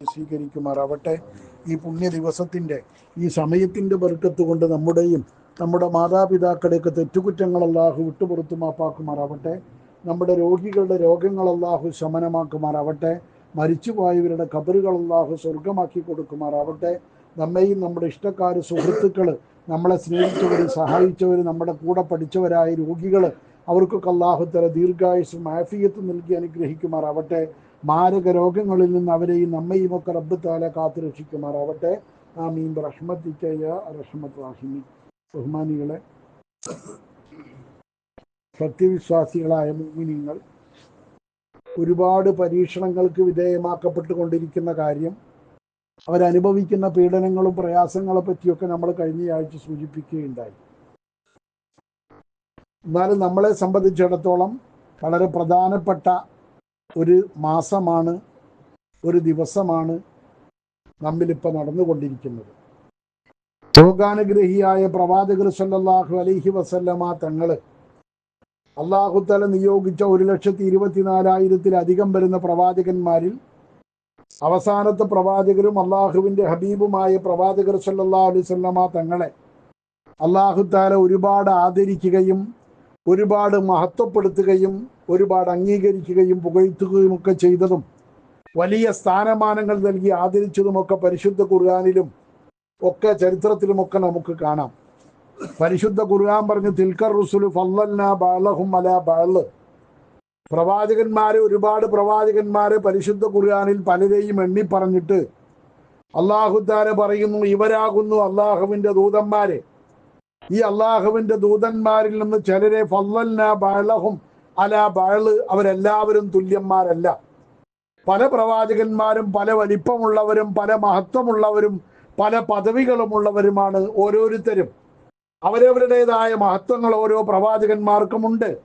സ്വീകരിക്കുമാറാവട്ടെ. ഈ പുണ്യ ദിവസത്തിന്റെ ഈ സമയത്തിന്റെ ബർക്കത്ത് കൊണ്ട് നമ്മുടെയും നമ്മുടെ മാതാപിതാക്കളുടെയൊക്കെ തെറ്റുകുറ്റങ്ങൾ അല്ലാഹു വിട്ടുപുറത്തു മാപ്പാക്കുമാറാവട്ടെ നമ്മുടെ രോഗികളുടെ രോഗങ്ങൾ അല്ലാഹു ശമനമാക്കുമാറാവട്ടെ. മരിച്ചുപോയവരുടെ കബറുകൾ അല്ലാഹു സ്വർഗമാക്കി കൊടുക്കുമാറാവട്ടെ. നമ്മയും നമ്മുടെ ഇഷ്ടക്കാർ സുഹൃത്തുക്കൾ നമ്മളെ സ്നേഹിച്ചവർ സഹായിച്ചവർ നമ്മുടെ കൂടെ പഠിച്ചവരായ രോഗികൾ അവർക്കൊക്കെ അള്ളാഹുത്തര ദീർഘായുസും ആഫിയത്തും നൽകി അനുഗ്രഹിക്കുമാറാവട്ടെ. മാരക രോഗങ്ങളിൽ നിന്ന് അവരെയും നമ്മയും ഒക്കെ റബ്ബ് താല കാത്തു രക്ഷിക്കുമാറാവട്ടെ റഹ്മത്തിക്കയ റഹ്മത്ത് റാഹിമി ബഹുമാനികളെ സത്യവിശ്വാസികളായ മുമിനിങ്ങൾ ഒരുപാട് പരീക്ഷണങ്ങൾക്ക് വിധേയമാക്കപ്പെട്ടുകൊണ്ടിരിക്കുന്ന കാര്യം അവരനുഭവിക്കുന്ന പീഡനങ്ങളും പ്രയാസങ്ങളെ പറ്റിയൊക്കെ നമ്മൾ കഴിഞ്ഞ ആഴ്ച സൂചിപ്പിക്കുകയുണ്ടായി. എന്നാലും നമ്മളെ സംബന്ധിച്ചിടത്തോളം വളരെ പ്രധാനപ്പെട്ട ഒരു മാസമാണ് ഒരു ദിവസമാണ് നമ്മിലിപ്പോൾ നടന്നുകൊണ്ടിരിക്കുന്നത്. ലോകാനുഗ്രഹിയായ പ്രവാചകർ സല്ലാഹു അലൈഹി വസല്ലമ തങ്ങൾ അള്ളാഹുത്തല നിയോഗിച്ച ഒരു ലക്ഷത്തി ഇരുപത്തിനാലായിരത്തിലധികം വരുന്ന പ്രവാചകന്മാരിൽ അവസാനത്തെ പ്രവാചകരും അള്ളാഹുവിന്റെ ഹബീബുമായ പ്രവാചകർ സല്ലാ അലൈഹി വസല്ലമ തങ്ങളെ അള്ളാഹുത്താല ഒരുപാട് ആദരിക്കുകയും ഒരുപാട് മഹത്വപ്പെടുത്തുകയും ഒരുപാട് അംഗീകരിക്കുകയും പുകഴ്ത്തുകയും ഒക്കെ ചെയ്തതും വലിയ സ്ഥാനമാനങ്ങൾ നൽകി ആദരിച്ചതുമൊക്കെ പരിശുദ്ധ ഖുർആാനിലും ഒക്കെ ചരിത്രത്തിലുമൊക്കെ നമുക്ക് കാണാം. പരിശുദ്ധ ഖുർആൻ പറഞ്ഞു തിൽക്കർ റുസുലു ഫല്ലന്ന ബാലഹും ബാൾ. പ്രവാചകന്മാരെ ഒരുപാട് പ്രവാചകന്മാരെ പരിശുദ്ധ ഖുർആാനിൽ പലരെയും എണ്ണി പറഞ്ഞിട്ട് അള്ളാഹുദ്ദാരെ പറയുന്നു ഇവരാകുന്നു അള്ളാഹുവിന്റെ ദൂതന്മാരെ. ഈ അള്ളാഹുവിന്റെ ദൂതന്മാരിൽ നിന്ന് ചിലരെ ഫല്ലന്ന ബാളഹും അല ബാൾ അവരെല്ലാവരും തുല്യന്മാരല്ല. പല പ്രവാചകന്മാരും പല വലിപ്പമുള്ളവരും പല മഹത്വമുള്ളവരും പല പദവികളുമുള്ളവരുമാണ് ഓരോരുത്തരും. അവരവരുടേതായ മഹത്വങ്ങൾ ഓരോ പ്രവാചകന്മാർക്കുമുണ്ട്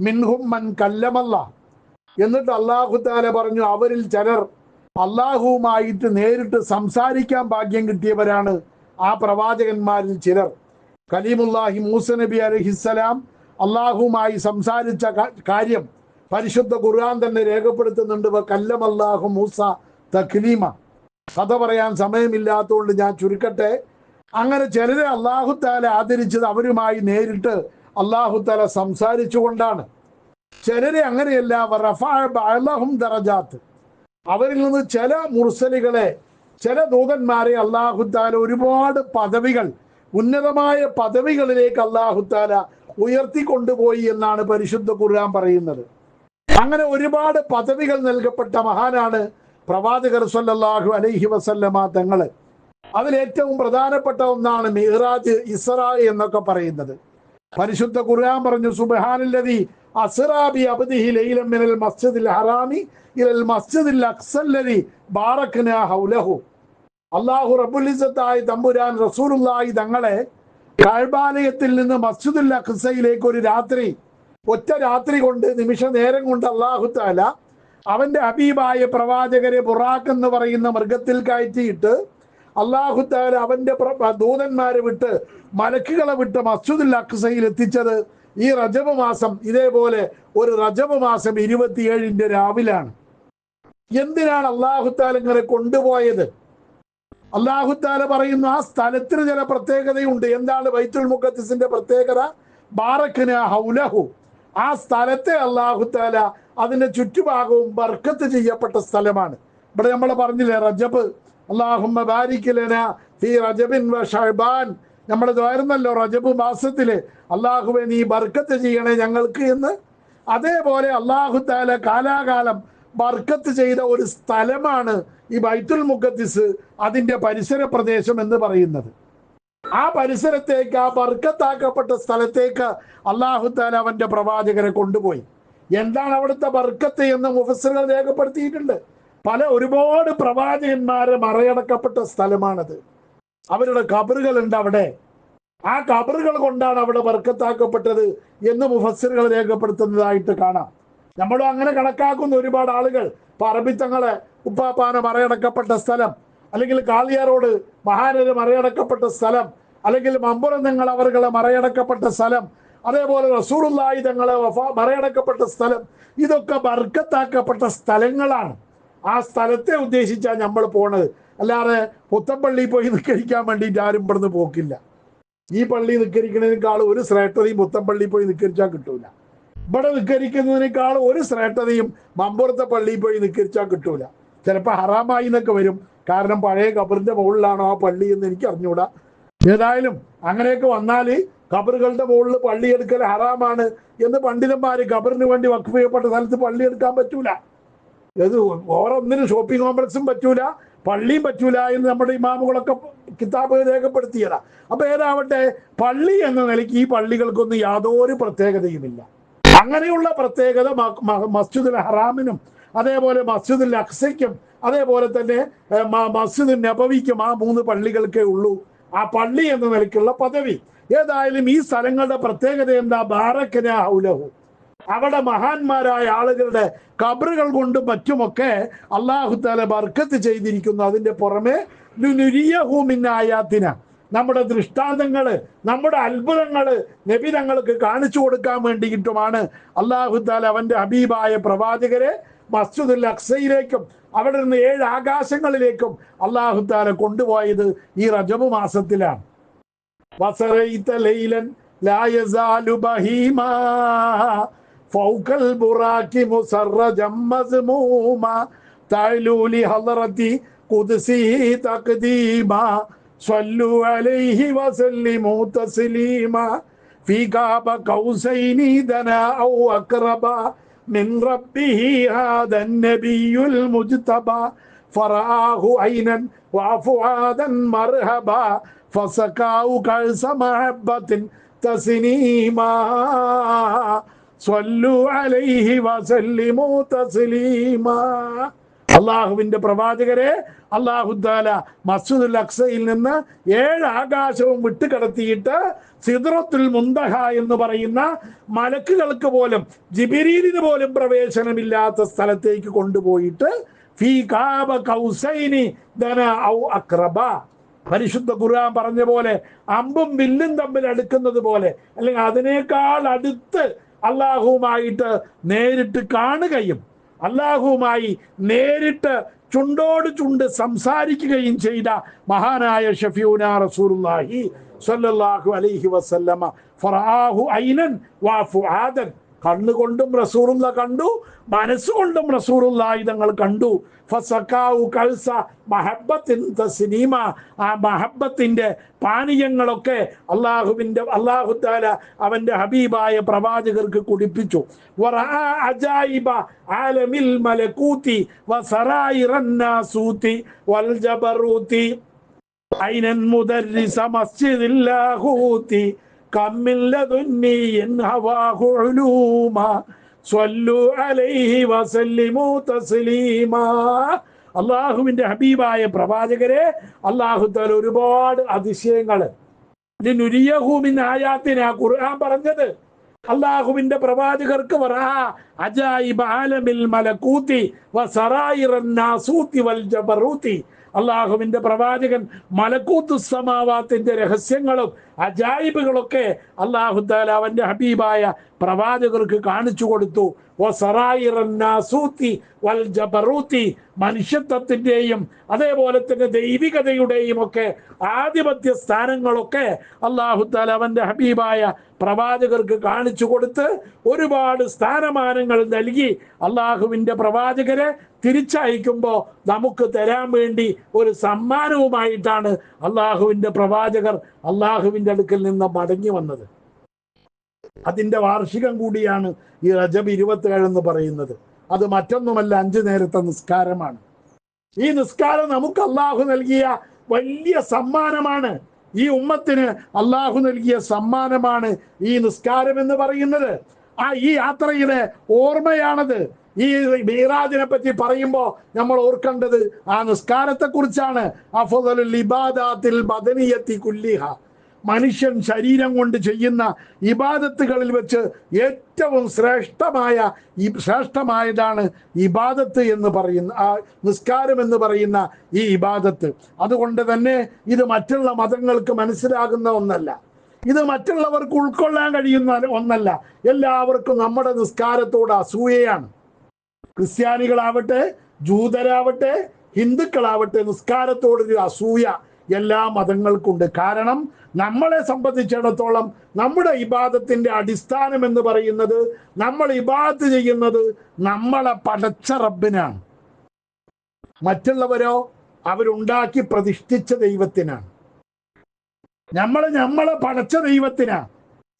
മിൻഹും മൻ കല്ലമല്ല. എന്നിട്ട് അള്ളാഹുത്താല പറഞ്ഞു അവരിൽ ചിലർ അള്ളാഹുവുമായിട്ട് നേരിട്ട് സംസാരിക്കാൻ ഭാഗ്യം കിട്ടിയവരാണ് ആ പ്രവാചകന്മാരിൽ ചിലർ. കലീമുല്ലാഹി മൂസ നബി അലഹിസ്സലാം അള്ളാഹുവുമായി സംസാരിച്ച കാര്യം പരിശുദ്ധ ഖുർആൻ തന്നെ രേഖപ്പെടുത്തുന്നുണ്ട്. "വ കല്ലമല്ലാഹു മൂസ തക്ലീമ. കഥ പറയാൻ സമയമില്ലാത്തതുകൊണ്ട് ഞാൻ ചുരുക്കട്ടെ. അങ്ങനെ ചിലരെ അള്ളാഹുത്താല ആദരിച്ചത് അവരുമായി നേരിട്ട് അള്ളാഹുത്താല സംസാരിച്ചുകൊണ്ടാണ്. ചിലരെ അങ്ങനെയല്ല ദറജാത്ത്. അവരിൽ നിന്ന് ചില മുർസലികളെ ചില ദൂതന്മാരെ അള്ളാഹുത്താല ഒരുപാട് പദവികൾ ഉന്നതമായ പദവികളിലേക്ക് അള്ളാഹുത്താല ഉയർത്തിക്കൊണ്ടുപോയി എന്നാണ് പരിശുദ്ധ ഖുർആൻ പറയുന്നത്. അങ്ങനെ ഒരുപാട് പദവികൾ നൽകപ്പെട്ട മഹാനാണ് പ്രവാചകർ സല്ലല്ലാഹു അലൈഹി വസല്ലമ തങ്ങൾ. അതിലേറ്റവും പ്രധാനപ്പെട്ട ഒന്നാണ് മിഹ്റാജ് ഇസ്ര എന്നൊക്കെ പറയുന്നത്. പരിശുദ്ധ ഖുർആൻ പറഞ്ഞു സുബ്ഹാനല്ലദി അസ്റാബി ഹറാമി ഇലൽ ഹൗലഹു. അല്ലാഹു റബ്ബുൽ തമ്പുരാൻ റസൂലുള്ളാഹി തങ്ങളെ കഅബാലയത്തിൽ നിന്ന് മസ്ജിദുൽ അഖ്സയിലേക്ക് ഒരു രാത്രി ഒറ്റ രാത്രി കൊണ്ട് നിമിഷ നേരം കൊണ്ട് അള്ളാഹു താല അവന്റെ ഹബീബായ പ്രവാചകരെ ബുറാഖ് എന്ന് പറയുന്ന മൃഗത്തിൽ കയറ്റിയിട്ട് അള്ളാഹു താല അവന്റെ ദൂതന്മാരെ വിട്ട് മലക്കുകളെ വിട്ട് മസ്ജിദുൽ അഖ്സയിൽ എത്തിച്ചത് ഈ റജബ് മാസം. ഇതേപോലെ ഒരു റജബ് മാസം ഇരുപത്തിയേഴിന്റെ രാവിലാണ്. എന്തിനാണ് അള്ളാഹു താല ഇങ്ങനെ കൊണ്ടുപോയത്? അള്ളാഹുത്താല പറയുന്നു ആ സ്ഥലത്തിന് ചില പ്രത്യേകതയുണ്ട്. എന്താണ് ബൈത്തുൽ മുഖത്തിസിന്റെ പ്രത്യേകത? ബാറക്കിന് ഹൗലഹു. ആ സ്ഥലത്തെ അള്ളാഹുത്താല അതിന്റെ ചുറ്റുഭാഗവും ബർക്കത്ത് ചെയ്യപ്പെട്ട സ്ഥലമാണ്. ഇവിടെ നമ്മൾ പറഞ്ഞില്ലേ റജബ്. അള്ളാഹുമ്മ ബാരിക്കലന ഫീ റജബിൻ വ ഷഅബാൻ. നമ്മൾ ദ്വാരുന്നല്ലോ റജബ് മാസത്തിൽ. അള്ളാഹുവെ നീ ബർക്കത്ത് ചെയ്യണേ ഞങ്ങൾക്ക് എന്ന്. അതേപോലെ അള്ളാഹുത്താല കാലാകാലം ബർക്കത്ത് ചെയ്ത ഒരു സ്ഥലമാണ് ഈ ബൈത്തുൽ മുഖത്തിസ് അതിന്റെ പരിസര പ്രദേശം എന്ന് പറയുന്നത്. ആ പരിസരത്തേക്ക് ആ ബർക്കത്താക്കപ്പെട്ട സ്ഥലത്തേക്ക് അള്ളാഹുത്താല അവന്റെ പ്രവാചകരെ കൊണ്ടുപോയി. എന്താണ് അവിടുത്തെ ബർക്കത്ത് എന്ന് മുഫസറുകൾ രേഖപ്പെടുത്തിയിട്ടുണ്ട്. പല ഒരുപാട് പ്രവാചകന്മാരെ മറയടക്കപ്പെട്ട സ്ഥലമാണത്. അവരുടെ കബറുകളുണ്ട് അവിടെ. ആ കബറുകൾ കൊണ്ടാണ് അവിടെ ബർക്കത്താക്കപ്പെട്ടത് എന്ന് മുഫസറുകൾ രേഖപ്പെടുത്തുന്നതായിട്ട് കാണാം. നമ്മളും അങ്ങനെ കണക്കാക്കുന്ന ഒരുപാട് ആളുകൾ. ഇപ്പൊ അറബിത്തങ്ങളെ ഉപ്പാപ്പാന മറയടക്കപ്പെട്ട സ്ഥലം അല്ലെങ്കിൽ കാളിയാറോട് മഹാനര് മറയടക്കപ്പെട്ട സ്ഥലം അല്ലെങ്കിൽ മമ്പുറങ്ങൾ അവർകളെ മറയടക്കപ്പെട്ട സ്ഥലം അതേപോലെ റസൂറുല്ലായി തങ്ങളെ മറയടക്കപ്പെട്ട സ്ഥലം ഇതൊക്കെ ബർക്കത്താക്കപ്പെട്ട സ്ഥലങ്ങളാണ്. ആ സ്ഥലത്തെ ഉദ്ദേശിച്ചാണ് നമ്മൾ പോണത്. അല്ലാതെ പുത്തപ്പള്ളി പോയി നിൽക്കരിക്കാൻ വേണ്ടിയിട്ട് ആരും ഇവിടുന്ന് പോക്കില്ല. ഈ പള്ളി നിൽക്കരിക്കുന്നതിനേക്കാൾ ഒരു ശ്രേഷ്ഠതയും പുത്തപ്പള്ളി പോയി നിൽക്കരിച്ചാൽ കിട്ടൂല. ഇവിടെ നിൽക്കരിക്കുന്നതിനേക്കാൾ ഒരു ശ്രേഷ്ഠതയും മമ്പുറത്തെ പള്ളിയിൽ പോയി നിൽക്കരിച്ചാൽ കിട്ടൂല. ചിലപ്പോൾ ഹറാമായി എന്നൊക്കെ വരും. കാരണം പഴയ കബറിന്റെ മുകളിലാണോ ആ പള്ളി എന്ന് എനിക്ക് അറിഞ്ഞൂടാ. ഏതായാലും അങ്ങനെയൊക്കെ വന്നാൽ കബറുകളുടെ മുകളിൽ പള്ളി എടുക്കൽ ഹറാമാണ് എന്ന് പണ്ഡിതന്മാർ കബറിന് വേണ്ടി വഖഫ് ചെയ്യപ്പെട്ട സ്ഥലത്ത് പള്ളി എടുക്കാൻ പറ്റൂല. ഇത് ഓരോന്നിനും ഷോപ്പിംഗ് കോംപ്ലക്സും പറ്റൂല പള്ളിയും പറ്റൂല എന്ന് നമ്മുടെ ഇമാമുകളൊക്കെ കിതാബ് രേഖപ്പെടുത്തിയതാ. അപ്പൊ ഏതാവട്ടെ പള്ളി എന്ന നിലയ്ക്ക് ഈ പള്ളികൾക്കൊന്നും യാതൊരു പ്രത്യേകതയുമില്ല. അങ്ങനെയുള്ള പ്രത്യേകത മസ്ജിദുൽ ഹറാമിനും അതേപോലെ മസ്ജിദുൽ അക്സയ്ക്കും അതേപോലെ തന്നെ മസ്ജിദ് നബവിക്കും ആ മൂന്ന് പള്ളികൾക്കേ ഉള്ളൂ. ആ പള്ളി എന്ന നിലയ്ക്കുള്ള പദവി. ഏതായാലും ഈ സ്ഥലങ്ങളുടെ പ്രത്യേകത എന്താ? ബാറക്കന ഹൗലഹു. അവിടെ മഹാന്മാരായ ആളുകളുടെ കബറുകൾ കൊണ്ടും മറ്റുമൊക്കെ അള്ളാഹു താല ബർക്കത്ത് ചെയ്തിരിക്കുന്നു. അതിന്റെ പുറമെ നുരിയഹൂമിന്നായാത്തിന നമ്മുടെ ദൃഷ്ടാന്തങ്ങൾ നമ്മുടെ അത്ഭുതങ്ങൾ നബി തങ്ങൾക്ക് കാണിച്ചു കൊടുക്കാൻ വേണ്ടിയിട്ടുമാണ്. അള്ളാഹുദാല അവന്റെ ഹബീബായ പ്രവാചകരെ മസ്ജിദുൽ അക്സയിലേക്കും അവിടെ നിന്ന് ഏഴ് ആകാശങ്ങളിലേക്കും അള്ളാഹുദാല കൊണ്ടുപോയത് ഈ റജബ് മാസത്തിലാണ്. മുസറ صلوا عليه وسلموا تسليما. في قاب قوسين دنا أو أقربا من ربه هذا النبي المجتبى. فرآه عينا وفؤادا مرهبا فسكاه كأس محبة تسنيما صلوا عليه وسلموا تسليما. അള്ളാഹുവിന്റെ പ്രവാചകരെ അള്ളാഹുദ്ദാല മസ്ജിദുൽ അക്സയിൽ നിന്ന് ഏഴ് ആകാശവും വിട്ടുകടത്തിയിട്ട് സിദ്രത്തുൽ മുന്തഹ എന്ന് പറയുന്ന മലക്കുകൾക്ക് പോലും ജിബിരീലിന് പോലും പ്രവേശനമില്ലാത്ത സ്ഥലത്തേക്ക് കൊണ്ടുപോയിട്ട് ഫീ കാബ കൗസൈനി ദന ഔ പരിശുദ്ധ ഖുർആൻ പറഞ്ഞ പോലെ അമ്പും വില്ലും തമ്മിൽ അടുക്കുന്നത് പോലെ അല്ലെങ്കിൽ അതിനേക്കാൾ അടുത്ത് അള്ളാഹുവുമായിട്ട് നേരിട്ട് കാണുകയും അള്ളാഹുവുമായി നേരിട്ട് ചുണ്ടോട് ചുണ്ട് സംസാരിക്കുകയും ചെയ്ത മഹാനായ ഷഫിയൂന റസൂലുള്ളാഹി സ്വല്ലല്ലാഹു അലൈഹി വസല്ലമ ഫറാഹു ഐനൻ വാഫു ഫുആദൻ. കണ്ണുകൊണ്ടും റസൂറുല്ല കണ്ടു മനസ്സുകൊണ്ടും റസൂറുല്ലായുധങ്ങൾ കണ്ടു. ഫസക്കാവു കൽസ മഹബത്തിൻ തസ്നീമ ആ മഹബത്തിന്റെ പാനീയങ്ങളൊക്കെ അള്ളാഹുവിന്റെ അള്ളാഹുത്താല അവന്റെ ഹബീബായ പ്രവാചകർക്ക് കുടിപ്പിച്ചു. അജായിബ ആലമിൽ മലക്കൂത്തി സൂത്തി വൽ ജബറൂത്തി ഐനൻ മുദർരിസ മസ്ജിദില്ലാഹൂത്തി അള്ളാഹുവിന്റെ ഹബീബായ പ്രവാചകരെ അള്ളാഹുത്താൽ ഒരുപാട് അതിശയങ്ങൾ. ആയാത്തിനാ ഖുർആൻ പറഞ്ഞത്. അള്ളാഹുവിന്റെ പ്രവാചകർക്ക് അജായിബ് ആലമിൽ മലക്കൂത്തി വ സറായിറന്നാസൂത്തി വൽ ജബറൂത്തി. അള്ളാഹുവിന്റെ പ്രവാചകൻ മലക്കൂത്തു സമാവാത്തിന്റെ രഹസ്യങ്ങളും അജായിബുകളൊക്കെ അള്ളാഹു താല അവന്റെ ഹബീബായ പ്രവാചകർക്ക് കാണിച്ചു കൊടുത്തു. ഓ സറായിറന്നാസൂത്തി വൽ ജബറൂത്തി മനുഷ്യത്വത്തിന്റെയും അതേപോലെ തന്നെ ദൈവികതയുടെയും ഒക്കെ ആധിപത്യ സ്ഥാനങ്ങളൊക്കെ അള്ളാഹു താല അവന്റെ ഹബീബായ പ്രവാചകർക്ക് കാണിച്ചു കൊടുത്ത് ഒരുപാട് സ്ഥാനമാനങ്ങൾ നൽകി അള്ളാഹുവിന്റെ പ്രവാചകരെ തിരിച്ചയക്കുമ്പോൾ നമുക്ക് തരാൻ വേണ്ടി ഒരു സമ്മാനവുമായിട്ടാണ് അള്ളാഹുവിന്റെ പ്രവാചകർ അള്ളാഹുവിന്റെ അടുക്കൽ നിന്ന് മടങ്ങി വന്നത്. അതിന്റെ വാർഷികം കൂടിയാണ് ഈ റജബ് ഇരുപത്തിയേഴ് എന്ന് പറയുന്നത്. അത് മറ്റൊന്നുമല്ല അഞ്ചു നേരത്തെ നിസ്കാരമാണ്. ഈ നിസ്കാരം നമുക്ക് അള്ളാഹു നൽകിയ വലിയ സമ്മാനമാണ്. ഈ ഉമ്മത്തിന് അള്ളാഹു നൽകിയ സമ്മാനമാണ് ഈ നിസ്കാരം എന്ന് പറയുന്നത്. ആ ഈ യാത്രയുടെ ഓർമ്മയാണത്. ഈ മീറാജിനെ പറ്റി പറയുമ്പോൾ നമ്മൾ ഓർക്കേണ്ടത് ആ നിസ്കാരത്തെ കുറിച്ചാണ് ബദനിയത്തി കുല്ലിഹ. മനുഷ്യൻ ശരീരം കൊണ്ട് ചെയ്യുന്ന ഇബാദത്തുകളിൽ വെച്ച് ഏറ്റവും ശ്രേഷ്ഠമായ ഈ ശ്രേഷ്ഠമായതാണ് ഇബാദത്ത് എന്ന് പറയുന്ന ആ നിസ്കാരം എന്ന് പറയുന്ന ഈ ഇബാദത്ത്. അതുകൊണ്ട് തന്നെ ഇത് മറ്റുള്ള മതങ്ങൾക്ക് മനസ്സിലാകുന്ന ഒന്നല്ല. ഇത് മറ്റുള്ളവർക്ക് ഉൾക്കൊള്ളാൻ കഴിയുന്ന ഒന്നല്ല. എല്ലാവർക്കും നമ്മുടെ നിസ്കാരത്തോട് അസൂയയാണ്. ക്രിസ്ത്യാനികളാവട്ടെ ജൂതരാവട്ടെ ഹിന്ദുക്കളാവട്ടെ നിസ്കാരത്തോടൊരു അസൂയ എല്ലാ മതങ്ങൾക്കുണ്ട്. കാരണം നമ്മളെ സംബന്ധിച്ചിടത്തോളം നമ്മുടെ ഇബാദത്തിന്റെ അടിസ്ഥാനം എന്ന് പറയുന്നത് നമ്മൾ ഇബാദത്ത് ചെയ്യുന്നത് നമ്മളെ പടച്ച റബ്ബിനാണ്. മറ്റുള്ളവരോ അവരുണ്ടാക്കി പ്രതിഷ്ഠിച്ച ദൈവത്തിനാണ്. നമ്മൾ നമ്മളെ പടച്ച ദൈവത്തിനാണ്.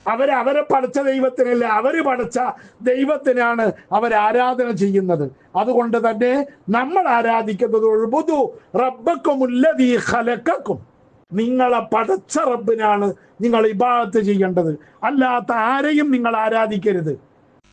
അവർ അവരെ പഠിച്ച ദൈവത്തിനല്ല അവർ പഠിച്ച ദൈവത്തിനാണ് അവർ ആരാധന ചെയ്യുന്നത്. അതുകൊണ്ട് തന്നെ നമ്മൾ ആരാധിക്കുന്നത് റബ്ബക്കും റബ്ബക്കുമുല്ലതീ ഹലക്കും നിങ്ങളെ പടച്ച റബ്ബിനാണ് നിങ്ങൾ ഇബാദത്ത് ചെയ്യേണ്ടത്. അല്ലാത്ത ആരെയും നിങ്ങൾ ആരാധിക്കരുത്.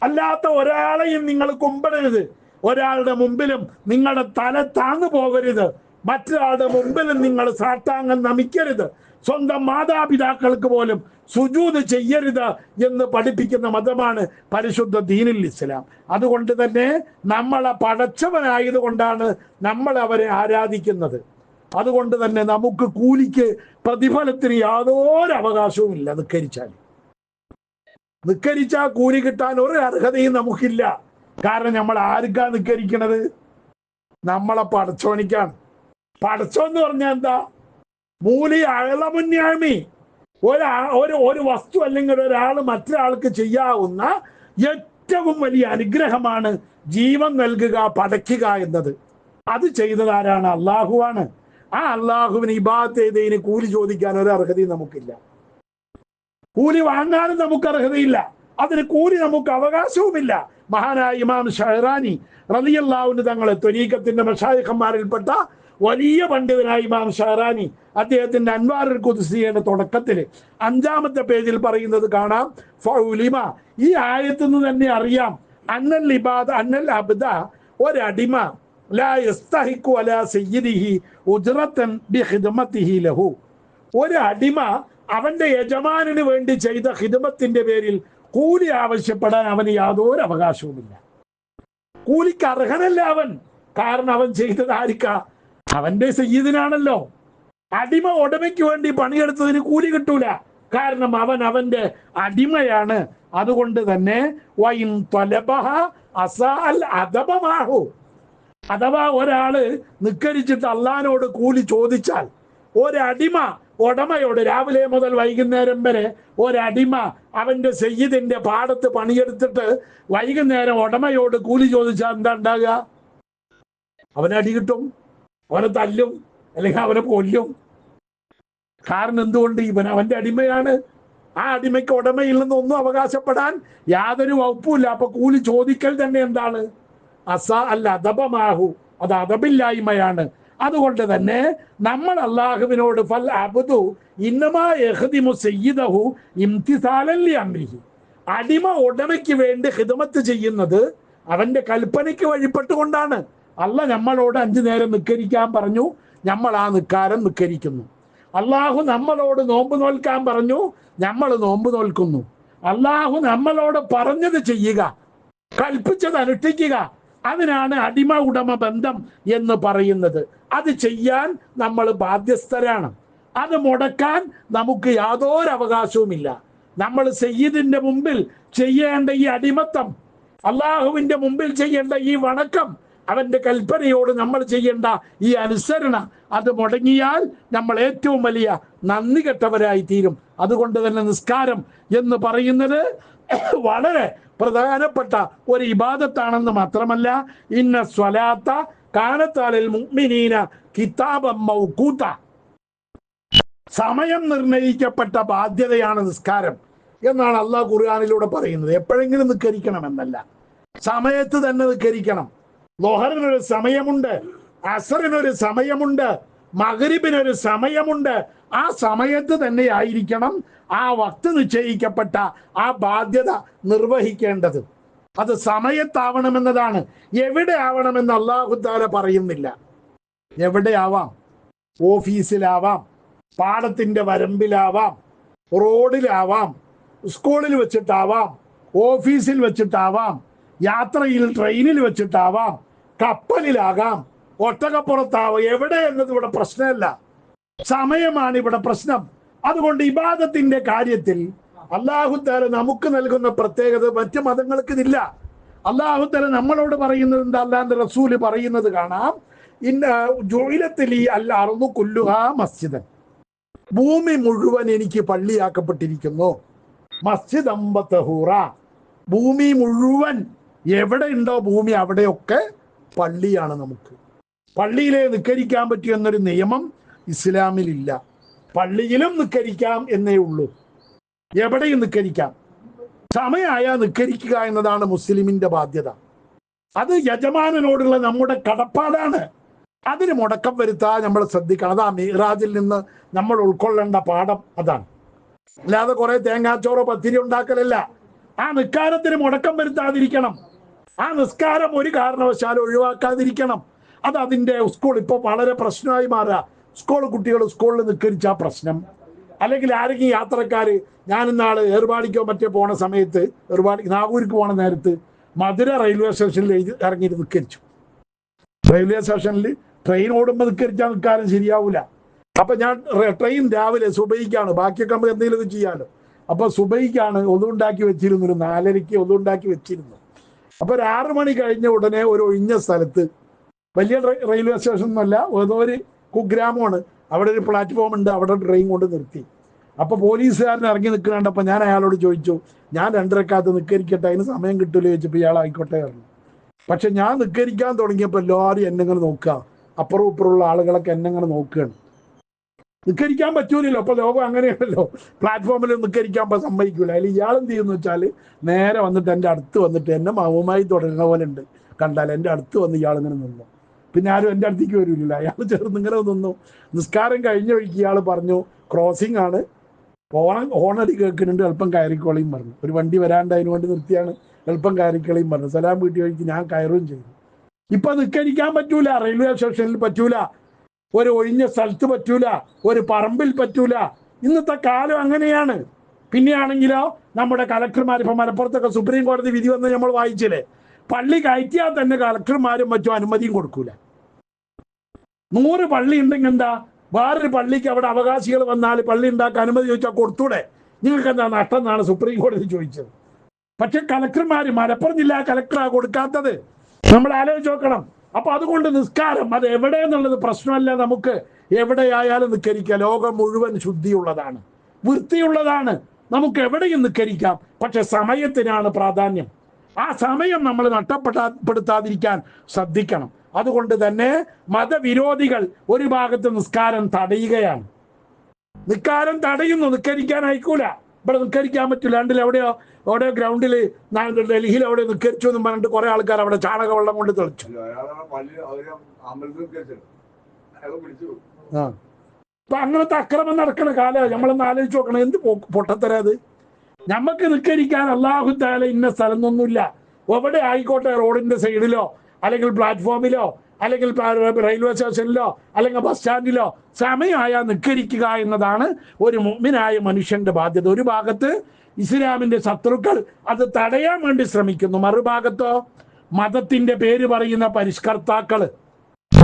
അല്ലാത്ത ഒരാളെയും നിങ്ങൾ കുമ്പിടരുത്. ഒരാളുടെ മുമ്പിലും നിങ്ങളുടെ തല താന്നു പോകരുത് മറ്റൊരാളുടെ മുമ്പിലും നിങ്ങൾ സാഷ്ടാംഗം നമിക്കരുത്. സ്വന്തം മാതാപിതാക്കൾക്ക് പോലും സുജൂത് ചെയ്യരുത് എന്ന് പഠിപ്പിക്കുന്ന മതമാണ് പരിശുദ്ധ ദീനിൽ ഇസ്ലാം. അതുകൊണ്ട് തന്നെ നമ്മളെ പടച്ചവനായതുകൊണ്ടാണ് നമ്മൾ അവരെ ആരാധിക്കുന്നത്. അതുകൊണ്ട് തന്നെ നമുക്ക് കൂലിക്ക് പ്രതിഫലത്തിന് യാതൊരു അവകാശവും ഇല്ല നിക്കരിച്ചാൽ. നിക്കരിച്ചാൽ കൂലി കിട്ടാൻ ഒരു അർഹതയും നമുക്കില്ല. കാരണം നമ്മൾ ആർക്കാ നിക്കരിക്കണത്? നമ്മളെ പടച്ചോണിക്കാണ് പടച്ചോ എന്ന് പറഞ്ഞാൽ എന്താ? മൂലി അളമുന്യാമി ഒരാ ഒരു ഒരു വസ്തു അല്ലെങ്കിൽ ഒരാൾ മറ്റൊരാൾക്ക് ചെയ്യാവുന്ന ഏറ്റവും വലിയ അനുഗ്രഹമാണ് ജീവൻ നൽകുക പടയ്ക്കുക എന്നത്. അത് ചെയ്തത് ആരാണ്? അള്ളാഹുവാണ് ആ അള്ളാഹുവിന് ഇബാദത്ത് ചെയ്തതിന് കൂലി ചോദിക്കാൻ ഒരു അർഹതയും നമുക്കില്ല. കൂലി വാങ്ങാനും നമുക്ക് അർഹതയില്ല. അതിന് കൂലി നമുക്ക് അവകാശവുമില്ല. മഹാനായ ഇമാം ഷഹറാനി റലിയല്ലാവിന് തങ്ങളെ ത്വരീക്കത്തിന്റെ മഷായഖന്മാരിൽപ്പെട്ട വലിയ പണ്ഡിതനായി ഇമാം ഷഹറാനി അദ്ദേഹത്തിന്റെ അൻവാറിൽ കുതിസിയുടെ തുടക്കത്തിൽ അഞ്ചാമത്തെ പേജിൽ പറയുന്നത് കാണാം. ഫൗലിമ ഈ ആയത്തു നിന്ന് തന്നെ അറിയാം. അന്നൽ ഇബാദ അന്നൽ അബ്ദ ഒരടിമ. ലഹു. ഒരു അടിമ അവന്റെ യജമാനന് വേണ്ടി ചെയ്ത ഹിദമത്തിന്റെ പേരിൽ കൂലി ആവശ്യപ്പെടാൻ അവന് യാതൊരു അവകാശവുമില്ല. കൂലിക്ക് അർഹനല്ല അവൻ. കാരണം അവൻ ചെയ്തത് ആരിക്കാ അവന്റെ സയ്യിദിനാണല്ലോ. അടിമ ഉടമയ്ക്ക് വേണ്ടി പണിയെടുത്തതിന് കൂലി കിട്ടൂല. കാരണം അവൻ അവന്റെ അടിമയാണ്. അതുകൊണ്ട് തന്നെ അഥവാ ഒരാൾ നിക്കരിച്ചിട്ട് അള്ളഹാനോട് കൂലി ചോദിച്ചാൽ ഒരടിമ ഉടമയോട് രാവിലെ മുതൽ വൈകുന്നേരം വരെ ഒരടിമ അവന്റെ സയ്യിദിന്റെ പാടത്ത് പണിയെടുത്തിട്ട് വൈകുന്നേരം ഉടമയോട് കൂലി ചോദിച്ചാൽ എന്താ ഉണ്ടാകുക അവനടി കിട്ടും. അവനെ തല്ലും അല്ലെങ്കിൽ അവനെ കൊല്ലും. കാരണം എന്തുകൊണ്ട്? ഇവൻ അവന്റെ അടിമയാണ്. ആ അടിമയ്ക്ക് ഉടമയിൽ നിന്നൊന്നും അവകാശപ്പെടാൻ യാതൊരു വകുപ്പുമില്ല അപ്പൊ കൂലി ചോദിക്കൽ തന്നെ എന്താണ്? അസ അല്ല അദബമാഹു. അത് അതപില്ലായ്മയാണ് അതുകൊണ്ട് തന്നെ നമ്മൾ അള്ളാഹുവിനോട് ഫൽ അബുദു ഇന്നമാ യഹ്ദിമു സയ്യിദഹു ഇംതിസാലല്ലി അമ്രിഹി അടിമ ഉടമയ്ക്ക് വേണ്ടി ഹിദമത്ത് ചെയ്യുന്നത് അവന്റെ കൽപ്പനയ്ക്ക് വഴിപ്പെട്ടുകൊണ്ടാണ്. അല്ല നമ്മളോട് അഞ്ചു നേരം നിക്കരിക്കാൻ പറഞ്ഞു. നമ്മൾ ആ നിക്കാരം നിക്കരിക്കുന്നു അള്ളാഹു നമ്മളോട് നോമ്പ് നോൽക്കാൻ പറഞ്ഞു. നമ്മൾ നോമ്പ് നോൽക്കുന്നു. അള്ളാഹു നമ്മളോട് പറഞ്ഞത് ചെയ്യുക. കൽപ്പിച്ചത് അനുഷ്ഠിക്കുക. അതിനാണ് അടിമ ഉടമ ബന്ധം എന്ന് പറയുന്നത്. അത് ചെയ്യാൻ നമ്മൾ ബാധ്യസ്ഥരാണ്. അത് മുടക്കാൻ നമുക്ക് യാതൊരു അവകാശവുമില്ല. നമ്മൾ സയ്യിദിന്റെ മുമ്പിൽ ചെയ്യേണ്ട ഈ അടിമത്തം അള്ളാഹുവിന്റെ മുമ്പിൽ ചെയ്യേണ്ട ഈ വണക്കം അവന്റെ കൽപ്പനയോട് നമ്മൾ ചെയ്യേണ്ട ഈ അനുസരണ അത് മുടങ്ങിയാൽ നമ്മൾ ഏറ്റവും വലിയ നന്ദി കെട്ടവരായി തീരും. അതുകൊണ്ട് തന്നെ നിസ്കാരം എന്ന് പറയുന്നത് വളരെ പ്രധാനപ്പെട്ട ഒരു ഇബാദത്താണെന്ന് മാത്രമല്ല ഇന്ന സ്വലാത്ത കാനത്താലിൽ മുഗ്മിനീന കിതാബം മൗക്കൂത്ത സമയം നിർണയിക്കപ്പെട്ട ബാധ്യതയാണ് നിസ്കാരം എന്നാണ് അള്ളാഹ് ഖുർആാനിലൂടെ പറയുന്നത്. എപ്പോഴെങ്കിലും നിസ്കരിക്കണമെന്നല്ല. സമയത്ത് തന്നെ നിസ്കരിക്കണം. ലോഹറിനൊരു സമയമുണ്ട് അസറിനൊരു സമയമുണ്ട് മകരിബിനൊരു സമയമുണ്ട്. ആ സമയത്ത് തന്നെ ആയിരിക്കണം ആ വക്ത് നിശ്ചയിക്കപ്പെട്ട ആ ബാധ്യത നിർവഹിക്കേണ്ടത്. അത് സമയത്താവണമെന്നതാണ്. എവിടെ ആവണമെന്ന് അള്ളാഹുദാല പറയുന്നില്ല. എവിടെ ആവാം ഓഫീസിലാവാം പാടത്തിന്റെ വരമ്പിലാവാം റോഡിലാവാം സ്കൂളിൽ വെച്ചിട്ടാവാം ഓഫീസിൽ വെച്ചിട്ടാവാം യാത്രയിൽ ട്രെയിനിൽ വെച്ചിട്ടാവാം കപ്പലിലാകാം. ഒട്ടകപ്പുറത്താവാം? എവിടെ എന്നത് ഇവിടെ പ്രശ്നമല്ല. സമയമാണ് ഇവിടെ പ്രശ്നം. അതുകൊണ്ട് ഇബാദത്തിന്റെ കാര്യത്തിൽ അള്ളാഹുത്താല നമുക്ക് നൽകുന്ന പ്രത്യേകത മറ്റു മതങ്ങൾക്ക് ഇല്ല അള്ളാഹുത്തല നമ്മളോട് പറയുന്നത് എന്താ? അല്ലാന്റെ റസൂൽ പറയുന്നത് കാണാം. ഇന്ന ഈ അല്ല അറുന്നു കൊല്ലുക മസ്ജിദൻ. ഭൂമി മുഴുവൻ എനിക്ക് പള്ളിയാക്കപ്പെട്ടിരിക്കുന്നു. മസ്ജിദ് അമ്പത്തഹൂറ. ഭൂമി മുഴുവൻ എവിടെ ഉണ്ടോ ഭൂമി അവിടെയൊക്കെ പള്ളിയാണ് നമുക്ക്. പള്ളിയിലെ നിക്കരിക്കാൻ പറ്റൂ എന്നൊരു നിയമം ഇസ്ലാമിലില്ല. പള്ളിയിലും നിക്കരിക്കാം എന്നേ ഉള്ളൂ. എവിടെയും നിക്കരിക്കാം. സമയമായ നിക്കരിക്കുക എന്നതാണ് മുസ്ലിമിന്റെ ബാധ്യത. അത് യജമാനനോടുള്ള നമ്മുടെ കടപ്പാടാണ്. അതിന് മുടക്കം വരുത്താൻ നമ്മൾ ശ്രദ്ധിക്കണം. അതാ മീറാജിൽ നിന്ന് നമ്മൾ ഉൾക്കൊള്ളേണ്ട പാഠം അതാണ്. അല്ലാതെ കുറെ തേങ്ങാച്ചോറോ പത്തിരി ഉണ്ടാക്കലല്ല. ആ നിക്കാരത്തിന് മുടക്കം വരുത്താതിരിക്കണം. ആ നിസ്കാരം ഒരു കാരണവശാലും ഒഴിവാക്കാതിരിക്കണം. അത് അതിന്റെ സ്കൂൾ ഇപ്പോൾ വളരെ പ്രശ്നമായി മാറുക സ്കൂൾ കുട്ടികൾ സ്കൂളിൽ നിൽക്കരിച്ച പ്രശ്നം. അല്ലെങ്കിൽ ആരെങ്കിലും യാത്രക്കാർ ഞാൻ ഇന്നാൾ ഏർവാടിക്കോ മറ്റേ പോണ സമയത്ത് ഏർവാടി നാഗൂരിക്ക് പോണ നേരത്ത് മധുര റെയിൽവേ സ്റ്റേഷനിൽ ഇറങ്ങി നിൽക്കരിച്ചു റെയിൽവേ സ്റ്റേഷനിൽ ട്രെയിൻ ഓടുമ്പോൾ നിൽക്കരിച്ചാൽ നിൽക്കാനും ശരിയാവില്ല അപ്പം ഞാൻ ട്രെയിൻ രാവിലെ സുബൈക്കാണ്. ബാക്കിയൊക്കെ നമുക്ക് എന്തെങ്കിലും ചെയ്യാമല്ലോ അപ്പോൾ സുബൈക്കാണ് ഒന്നുണ്ടാക്കി വെച്ചിരുന്നു നാലരയ്ക്ക് ഒന്നുണ്ടാക്കി വെച്ചിരുന്നു അപ്പൊ ഒരു ആറു മണി കഴിഞ്ഞ ഉടനെ ഒരു ഒഴിഞ്ഞ സ്ഥലത്ത് വലിയ റെയിൽവേ സ്റ്റേഷൻ ഒന്നുമല്ല ഏതോ ഒരു കുഗ്രാമമാണ്. അവിടെ ഒരു പ്ലാറ്റ്ഫോം ഉണ്ട് അവിടെ ട്രെയിൻ കൊണ്ട് നിർത്തി. അപ്പൊ പോലീസുകാരൻ ഇറങ്ങി നിൽക്കുന്നുണ്ടപ്പോ ഞാൻ അയാളോട് ചോദിച്ചു ഞാൻ രണ്ടരക്കാലത്ത് നിൽക്കരിക്കട്ടെ അതിന് സമയം കിട്ടൂല? ചോദിച്ചപ്പോൾ ഇയാൾ ആയിക്കോട്ടെ പറഞ്ഞു. പക്ഷെ ഞാൻ നിൽക്കരിക്കാൻ തുടങ്ങിയപ്പോൾ എല്ലാവരും എന്നെ ഇങ്ങനെ നോക്കുക. അപ്പുറം ഇപ്പുറമുള്ള ആളുകളൊക്കെ എന്നെ ഇങ്ങനെ നോക്കുകയാണ്. നിൽക്കരിക്കാൻ പറ്റൂലല്ലോ. അപ്പൊ ലോകം അങ്ങനെയാണല്ലോ. പ്ലാറ്റ്ഫോമിൽ നിൽക്കരിക്കാൻ ഇപ്പൊ സമ്മതിക്കൂല. അതിൽ ഇയാൾ എന്ത് ചെയ്യുന്ന വെച്ചാൽ നേരെ വന്നിട്ട് എന്റെ അടുത്ത് വന്നിട്ട് എന്നെ മാവുമായി തുടരുന്ന പോലെ ഉണ്ട്. കണ്ടാൽ എന്റെ അടുത്ത് വന്ന് ഇയാൾ ഇങ്ങനെ നിന്നു. പിന്നെ ആരും എന്റെ അടുത്തേക്ക് വരില്ല അയാൾ ചേർന്ന് ഇങ്ങനെ നിന്നു. നിസ്കാരം കഴിഞ്ഞ വഴിക്ക് ഇയാൾ പറഞ്ഞു ക്രോസിംഗ് ആണ്. ഓണം ഓണടി കേൾക്കുന്നുണ്ട്. എളുപ്പം കയറിക്കോളിയും പറഞ്ഞു. ഒരു വണ്ടി വരാണ്ട് അതിന് വേണ്ടി നിർത്തിയാണ്. എളുപ്പം കയറിക്കളിയും പറഞ്ഞു. സലാം വീട്ടി വഴിക്ക് ഞാൻ കയറുകയും ചെയ്തു. ഇപ്പൊ നിക്കരിക്കാൻ പറ്റൂല. റെയിൽവേ സ്റ്റേഷനിൽ പറ്റൂല. ഒരു ഒഴിഞ്ഞ സ്ഥലത്ത് പറ്റൂല ഒരു പറമ്പിൽ പറ്റൂല. ഇന്നത്തെ കാലം അങ്ങനെയാണ്. പിന്നെയാണെങ്കിലോ നമ്മുടെ കലക്ടർമാർ ഇപ്പൊ മലപ്പുറത്തൊക്കെ സുപ്രീം കോടതി വിധി വന്ന് നമ്മൾ വായിച്ചില്ലേ? പള്ളി കയറ്റിയാൽ തന്നെ കലക്ടർമാരും മറ്റും അനുമതിയും കൊടുക്കൂല. നൂറ് പള്ളി ഉണ്ടെങ്കിൽ എന്താ? വേറൊരു പള്ളിക്ക് അവിടെ അവകാശികൾ വന്നാൽ പള്ളി ഉണ്ടാക്കാൻ അനുമതി ചോദിച്ചാൽ കൊടുത്തൂടെ? നിങ്ങൾക്ക് എന്താ നഷ്ടം എന്നാണ് സുപ്രീം കോടതി ചോദിച്ചത്. പക്ഷെ കലക്ടർമാര് മലപ്പുറം ജില്ലാ കലക്ടറാ കൊടുക്കാത്തത്. നമ്മൾ ആലോചിച്ച് നോക്കണം. അപ്പൊ അതുകൊണ്ട് നിസ്കാരം അത് എവിടെ എന്നുള്ളത് പ്രശ്നമല്ല. നമുക്ക് എവിടെയായാലും നിസ്കരിക്കുക ലോകം മുഴുവൻ ശുദ്ധിയുള്ളതാണ്. വൃത്തിയുള്ളതാണ്. നമുക്ക് എവിടെയും നിസ്കരിക്കാം പക്ഷെ സമയത്തിനാണ് പ്രാധാന്യം. ആ സമയം നമ്മൾ നഷ്ടപ്പെടാപ്പെടുത്താതിരിക്കാൻ ശ്രദ്ധിക്കണം. അതുകൊണ്ട് തന്നെ മതവിരോധികൾ ഒരു ഭാഗത്ത് നിസ്കാരം തടയുകയാണ്. നിസ്കാരം തടയുന്നു. നിസ്കരിക്കാൻ അയക്കൂല. ഇവിടെ നിൽക്കരിക്കാൻ പറ്റില്ല. രണ്ടിൽ എവിടെയോ എവിടെയോ ഗ്രൗണ്ടിൽ ഡൽഹിയിൽ അവിടെ നിൽക്കരിച്ചു എന്ന് പറഞ്ഞിട്ട് കുറെ ആൾക്കാർ അവിടെ ചാണക വെള്ളം കൊണ്ട് തെളിച്ചു. ആ. ഇപ്പൊ അങ്ങനത്തെ അക്രമം നടക്കണ കാലം നമ്മളൊന്ന് ആലോചിച്ച് നോക്കണം. എന്ത് പൊട്ടത്തരാത് അത്? നമുക്ക് നിൽക്കരിക്കാൻ അള്ളാഹു താല ഇന്ന സ്ഥലമൊന്നുമില്ല എവിടെ ആയിക്കോട്ടെ റോഡിന്റെ സൈഡിലോ അല്ലെങ്കിൽ പ്ലാറ്റ്ഫോമിലോ അല്ലെങ്കിൽ റെയിൽവേ സ്റ്റേഷനിലോ അല്ലെങ്കിൽ ബസ് സ്റ്റാൻഡിലോ സമയമായ നിക്കരിക്കുക എന്നതാണ് ഒരു മുമ്പിനായ മനുഷ്യന്റെ ബാധ്യത. ഒരു ഭാഗത്ത് ഇസ്ലാമിന്റെ ശത്രുക്കൾ അത് തടയാൻ വേണ്ടി ശ്രമിക്കുന്നു. മറുഭാഗത്തോ മതത്തിന്റെ പേര് പറയുന്ന പരിഷ്കർത്താക്കൾ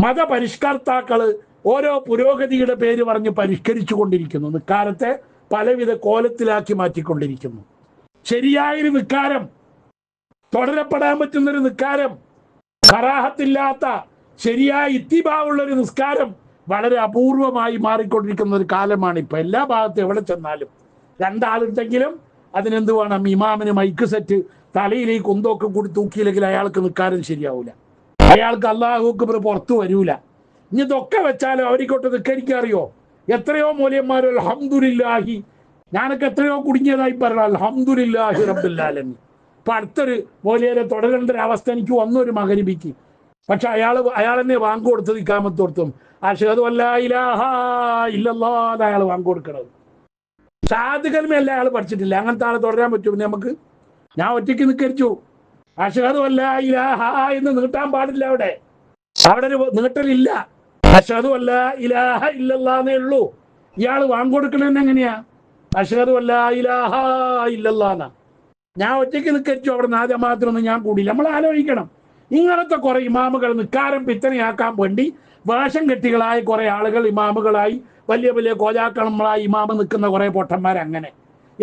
മതപരിഷ്കർത്താക്കൾ ഓരോ പുരോഗതിയുടെ പേര് പറഞ്ഞ് പരിഷ്കരിച്ചു കൊണ്ടിരിക്കുന്നു നിക്കാരത്തെ പലവിധ കോലത്തിലാക്കി മാറ്റിക്കൊണ്ടിരിക്കുന്നു. ശരിയായൊരു നിക്കാരം തുടരപ്പെടാൻ പറ്റുന്നൊരു നിക്കാരം കറാഹത്തില്ലാത്ത ശരിയായ ഇത്തിബാവുള്ള ഒരു നിസ്കാരം വളരെ അപൂർവമായി മാറിക്കൊണ്ടിരിക്കുന്ന ഒരു കാലമാണ് ഇപ്പൊ. എല്ലാ ഭാഗത്തും എവിടെ ചെന്നാലും രണ്ടാളുണ്ടെങ്കിലും അതിനെന്ത് വേണം ഇമാമിന് മൈക്ക് സെറ്റ് തലയിൽ ഈ കൂടി തൂക്കിയില്ലെങ്കിൽ അയാൾക്ക് നിൽക്കാനും ശരിയാവൂല. അയാൾക്ക് അള്ളാഹുക്ക് പുറത്തു വരൂല. ഇനി ഇതൊക്കെ വെച്ചാലും അവരിക്കോട്ട് നിൽക്കരിക്കറിയോ എത്രയോ മൂല്യന്മാർ അലഹമുല്ലാഹി ഞാനൊക്കെ എത്രയോ കുടുങ്ങിയതായി പറഞ്ഞു അലഹമുല്ലാഹി റബ്ബുല്ലാലമി ഇപ്പൊ അടുത്തൊരു മൂല്യരെ തുടരേണ്ട ഒരു അവസ്ഥ എനിക്ക് വന്നൊരു മകരിബിക്ക് പക്ഷെ അയാൾ അയാൾ തന്നെ വാങ്ങു കൊടുത്തത് ഇക്കാമത്തോർത്തും അഷഹദു അല്ലാ ഇലാഹ ഇല്ലല്ലാ അയാൾ വാങ്ങു കൊടുക്കണത് ഷാദ് കൽമയല്ല അയാൾ പഠിച്ചിട്ടില്ല. അങ്ങനത്തെ ആളെ തുടരാൻ പറ്റും പിന്നെ നമുക്ക്? ഞാൻ ഒറ്റയ്ക്ക് നിക്കരിച്ചു. അഷത് ഇലാഹ എന്ന് നീട്ടാൻ പാടില്ല അവിടെ. അവിടെ ഒരു നീട്ടലില്ല. അല്ലാ ഇലാഹ ഇല്ലല്ലാന്നേ ഉള്ളൂ. ഇയാൾ വാങ്ങിക്കൊടുക്കണത് എങ്ങനെയാ? അല്ലാ ഇലാഹ ഇല്ലല്ലാന്ന ഞാൻ ഒറ്റയ്ക്ക് നിക്കരിച്ചു. അവിടെ നാദ്യ മാത്രമൊന്നും ഞാൻ കൂടിയില്ല. നമ്മൾ ആലോചിക്കണം. ഇങ്ങനത്തെ കുറെ ഇമാമുകൾ നിക്കാരം പിത്തനയാക്കാൻ വേണ്ടി വേഷം കെട്ടികളായ കുറെ ആളുകൾ ഇമാമുകളായി വലിയ വലിയ കോജാക്കളങ്ങളായി ഇമാമ നിൽക്കുന്ന കുറെ പൊട്ടന്മാർ അങ്ങനെ.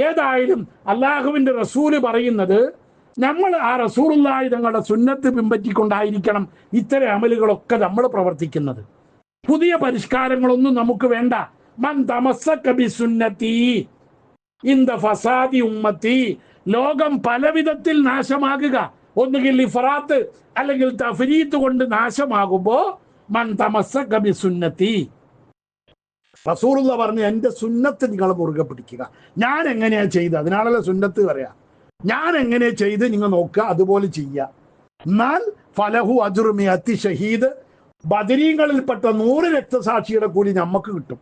ഏതായാലും അള്ളാഹുവിന്റെ റസൂൽ പറയുന്നത് നമ്മൾ ആ റസൂറുള്ളായി തങ്ങളുടെ സുന്നത്ത് പിൻപറ്റിക്കൊണ്ടായിരിക്കണം ഇത്തരം അമലുകളൊക്കെ നമ്മൾ പ്രവർത്തിക്കുന്നത്. പുതിയ പരിഷ്കാരങ്ങളൊന്നും നമുക്ക് വേണ്ട. മൻ തമസ്സക ഇൻ ഇന്ത ഫസാദി ഉമ്മത്തി ലോകം പലവിധത്തിൽ നാശമാകുക. ഒന്നുകിൽ ഇഫറാത്ത് അല്ലെങ്കിൽ തഫരീത്ത് കൊണ്ട് നാശമാകുമ്പോ മൻ കബി സുന്നത്തി. റസൂലുള്ള പറഞ്ഞു എന്റെ സുന്നത്ത് നിങ്ങൾ മുറുകെ പിടിക്കുക. ഞാൻ എങ്ങനെയാ ചെയ്ത് അതിനാണല്ലോ സുന്നത്ത് പറയാ. ഞാൻ എങ്ങനെ ചെയ്ത് നിങ്ങൾ നോക്കുക അതുപോലെ ചെയ്യുക. എന്നാൽ ഫലഹു അജുറുമി അത്തി ഷഹീദ് ബദരീങ്ങളിൽപ്പെട്ട നൂറ് രക്തസാക്ഷിയുടെ കൂലി നമുക്ക് കിട്ടും.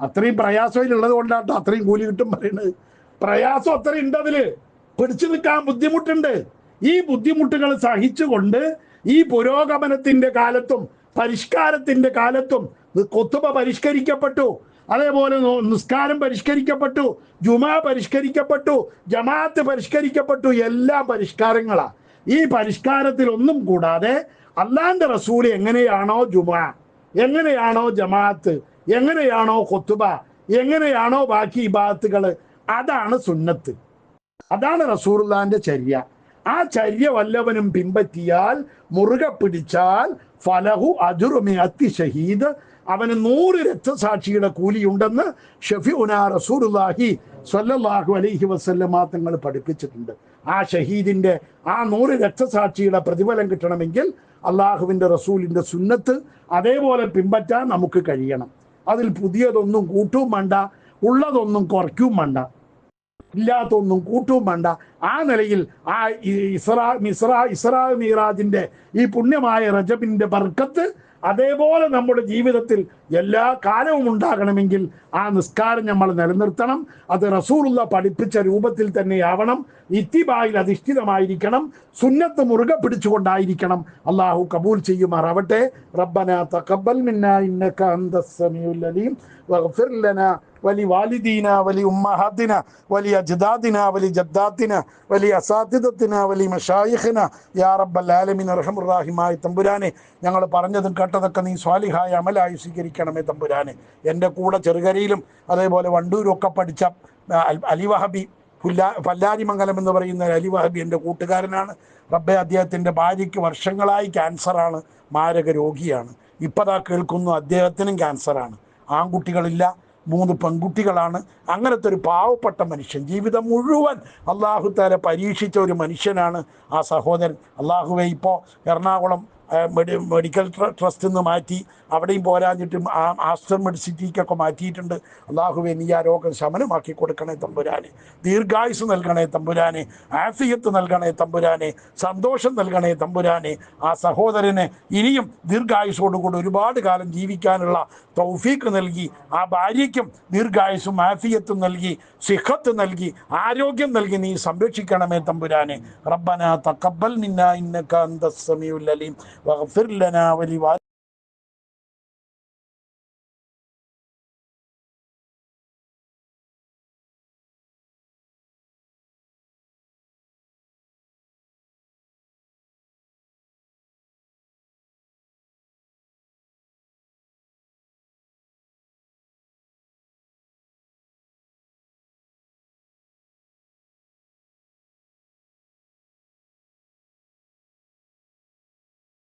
അത്രയും പ്രയാസമില്ലുള്ളത് കൊണ്ടാട്ടോ അത്രയും കൂലി കിട്ടും പറയുന്നത്. പ്രയാസം അത്രയും ഉണ്ട് അതിൽ. പിടിച്ചു നിൽക്കാൻ ബുദ്ധിമുട്ടുണ്ട്. ഈ ബുദ്ധിമുട്ടുകൾ സഹിച്ചുകൊണ്ട് ഈ പുരോഗമനത്തിന്റെ കാലത്തും പരിഷ്കാരത്തിന്റെ കാലത്തും കൊത്തുമ പരിഷ്കരിക്കപ്പെട്ടു. അതേപോലെ നിസ്കാരം പരിഷ്കരിക്കപ്പെട്ടു ജുമാ പരിഷ്കരിക്കപ്പെട്ടു ജമാഅത്ത് പരിഷ്കരിക്കപ്പെട്ടു എല്ലാം പരിഷ്കാരങ്ങളാ. ഈ പരിഷ്കാരത്തിൽ ഒന്നും കൂടാതെ അള്ളാന്റെ റസൂൽ എങ്ങനെയാണോ ജുമാ എങ്ങനെയാണോ ജമാഅത്ത് എങ്ങനെയാണോ കൊത്തുബ എങ്ങനെയാണോ ബാക്കി ഇബാത്തുകൾ അതാണ് സുന്നത്ത്. അതാണ് റസൂർലാന്റെ ചര്യ. ആ ചര്യ വല്ലവനും പിമ്പറ്റിയാൽ മുറുകെ പിടിച്ചാൽ ഫലഹു അജുറുമി അത്തി ഷഹീദ്. അവന് നൂറ് രക്തസാക്ഷിയുടെ കൂലിയുണ്ടെന്ന് ഷഫിഉന റസൂലുല്ലാഹി സ്വല്ലല്ലാഹു അലൈഹി വസല്ലമ തങ്ങൾ പഠിപ്പിച്ചിട്ടുണ്ട്. ആ ഷഹീദിന്റെ ആ നൂറ് രക്തസാക്ഷിയുടെ പ്രതിഫലം കിട്ടണമെങ്കിൽ അള്ളാഹുവിന്റെ റസൂലിന്റെ സുന്നത്ത് അതേപോലെ പിമ്പറ്റാൻ നമുക്ക് കഴിയണം. അതിൽ പുതിയതൊന്നും കൂട്ടും വേണ്ട ഉള്ളതൊന്നും കുറയ്ക്കും വേണ്ട. ഇല്ലാത്തൊന്നും കൂട്ടും വേണ്ട. ആ നിലയിൽ ആ ഇസ്രാ മിസ്രാ ഇസ്രാ മീറാജിന്റെ ഈ പുണ്യമായ റജബിന്റെ ബർക്കത്ത് അതേപോലെ നമ്മുടെ ജീവിതത്തിൽ എല്ലാ കാലവും ഉണ്ടാകണമെങ്കിൽ ആ നിസ്കാരം നമ്മൾ നിലനിർത്തണം. അത് റസൂറുള്ള പഠിപ്പിച്ച രൂപത്തിൽ തന്നെയാവണം ഇത്തിബായിൽ അധിഷ്ഠിതമായിരിക്കണം. സുന്നത്ത് മുറുകെ പിടിച്ചുകൊണ്ടായിരിക്കണം. അള്ളാഹു കബൂൽ ചെയ്യുമാറാവട്ടെ. റബ്ബന തഖബ്ബൽ മിന്ന ഇന്നക അന്തസ് അലീം വഗ്ഫിർ ലനാ വലി വാലിദീന വലി ഉമ്മഹാദിന വലി അജ്ദാദിന വലി ജദ്ദാദിന വലി അസാധിദത്തിന വലി മഷായിഹിന യാ റബ്ബൽ ആലമിൻ അർഹമുറാഹിമായ തമ്പുരാനെ ഞങ്ങൾ പറഞ്ഞതും കേട്ടതൊക്കെ നീ സ്വാലിഹായ അമലായി സ്വീകരിക്കണമേ തമ്പുരാനെ. എന്റെ കൂടെ ചെറുകരയിലും അതേപോലെ വണ്ടൂരും ഒക്കെ പഠിച്ച അലിവഹബി പുല്ലാ പല്ലാരിമംഗലം എന്ന് പറയുന്ന അലി വഹബി എന്റെ കൂട്ടുകാരനാണ്. റബ്ബെ അദ്ദേഹത്തിന്റെ ഭാര്യയ്ക്ക് വർഷങ്ങളായി ക്യാൻസറാണ് മാരക രോഗിയാണ്. ഇപ്പതാ കേൾക്കുന്നു അദ്ദേഹത്തിനും ക്യാൻസറാണ്. ആൺകുട്ടികളില്ല മൂന്ന് പെൺകുട്ടികളാണ്. അങ്ങനത്തെ ഒരു പാവപ്പെട്ട മനുഷ്യൻ ജീവിതം മുഴുവൻ അള്ളാഹു താരെ പരീക്ഷിച്ച ഒരു മനുഷ്യനാണ് ആ സഹോദരൻ. അള്ളാഹുവെ ഇപ്പോൾ എറണാകുളം മെഡിക്കൽ ട്രസ്റ്റ് നിന്ന് മാറ്റി അവിടെയും പോരാഞ്ഞിട്ടും ആ ആസ്റ്റർ മെഡിസിറ്റിക്കൊക്കെ മാറ്റിയിട്ടുണ്ട്. അള്ളാഹുവെ നീ ആ രോഗം ശമനമാക്കി കൊടുക്കണേ തമ്പുരാനെ. ദീർഘായുസ് നൽകണേ തമ്പുരാനെ. ആഫിയത്ത് നൽകണേ തമ്പുരാനെ. സന്തോഷം നൽകണേ തമ്പുരാനെ. ആ സഹോദരന് ഇനിയും ദീർഘായുസോടുകൂടി ഒരുപാട് കാലം ജീവിക്കാനുള്ള തൗഫീക്ക് നൽകി ആ ഭാര്യയ്ക്കും ദീർഘായുസും ആഫിയത്തും നൽകി സിഹത്ത് നൽകി ആരോഗ്യം നൽകി നീ സംരക്ഷിക്കണമേ തമ്പുരാനെ. റബ്ബന തക്കബൽ മിന്ന ഇന്നക അന്തസ് സമീഉൽ അലീം. വഗ്ഫിർ ലനാ വലി